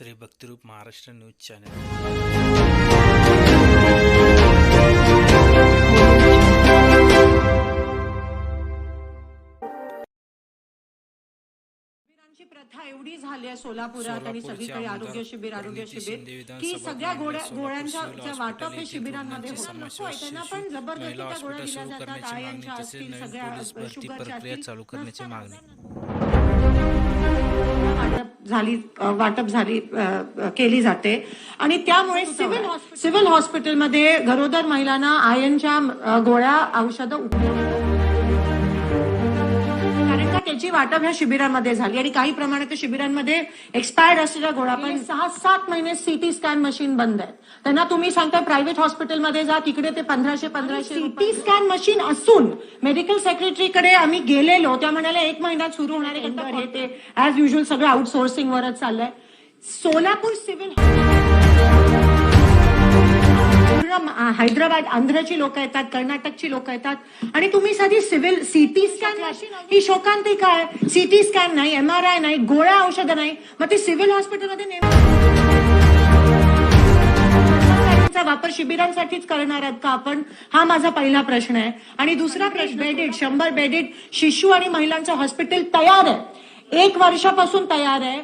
Shri Bhaktirup Maharashtra news channel शिबिरांची प्रथा एवढी झाली आहे सोलापुरात आणि सगळीकडे आरोग्य शिबिर आरोग्य शिबिर की सगळ्या. गोळ्या गोळ्यांच्या वाटप हे शिबिरांमध्ये होत त्यांना पण गोळ्या हॉस्पिटल दिल्या सुरू जातात करण्याची मागणी आयनच्या तसेच असतील नवीन सगळ्या पोलीस भरती शुगरच्या प्रक्रिया असतील चालू करण्याची नसताना मागणी झाली वाटप झाली केली जाते. आणि त्यामुळे सिव्हिल सिव्हिल हॉस्पिटलमध्ये गरोदर महिलांना आयनच्या गोळ्या औषधं उपलब्ध. त्याची वाटप ह्या शिबिरांमध्ये झाली आणि काही प्रमाणात शिबिरांमध्ये एक्सपायर्ड असलेल्या गोळ्या पण सहा सात महिने सीटी स्कॅन मशीन बंद आहे त्यांना तुम्ही सांगता प्रायव्हेट हॉस्पिटलमध्ये जा तिकडे ते पंधराशे पंधराशे सीटी स्कॅन मशीन असून मेडिकल सेक्रेटरीकडे आम्ही गेलेलो. त्या म्हणाल्या एक महिन्यात सुरू होणार आहे हे ते. ऍज युजल सगळं आउटसोर्सिंग वरच चाललंय. सोलापूर सिव्हिल हैदराबाद आंध्रची लोक येतात कर्नाटकची लोक येतात. आणि तुम्ही साधी सिव्हिल सीटी स्कॅन ही शोकांतिका आहे सीटी स्कॅन नाही एमआरआय नाही गोळ्या औषधं नाही. मग ते सिव्हिल हॉस्पिटलमध्ये नेमकं वापर शिबिरांसाठीच करणार आहात का आपण? हा माझा पहिला प्रश्न आहे. आणि दुसरा प्रश्न बेडेड शंभर बेडेड शिशु आणि महिलांचं हॉस्पिटल तयार आहे. एक वर्षापासून तयार आहे.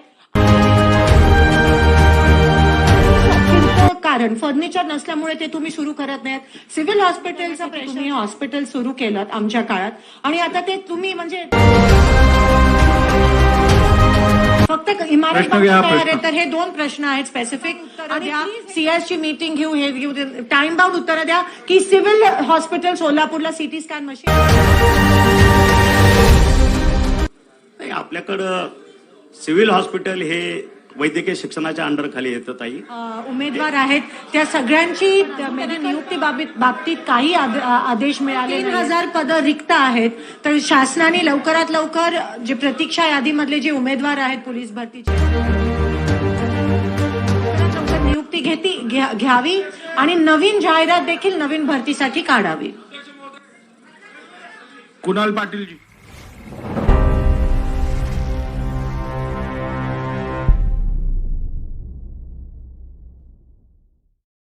कारण फर्निचर नसल्यामुळे ते तुम्ही सुरू करत नाहीत. सिव्हिल हॉस्पिटलचा प्रश्न तुम्ही हॉस्पिटल सुरू केलं आमच्या काळात. आणि आता ते तुम्ही म्हणजे फक्त इमारत तयार आहे. तर हे दोन प्रश्न आहेत स्पेसिफिक उत्तर द्या. सीएस ची मीटिंग घेऊ हे घेऊ टाइम बाउंड उत्तर द्या की सिव्हिल हॉस्पिटल सोलापूरला सिटी स्कॅन मशीन आपल्याकडं सिव्हिल हॉस्पिटल हे वैद्यकीय शिक्षणाच्या अंडर खाली येतं ताई. उमेदवार आहेत. त्या सगळ्यांची म्हणजे नियुक्ती बाबतीत बाबतीत काही आदेश मिळाले तीन हजार पदं रिक्त आहेत. तर शासनाने लवकरात लवकर जे प्रतीक्षा यादीमधले जे उमेदवार आहेत पोलीस भरतीचे नियुक्ती घेती घ्या- घ्यावी आणि नवीन जाहिरात देखील नवीन भरतीसाठी काढावी. कुणाल पाटीलजी.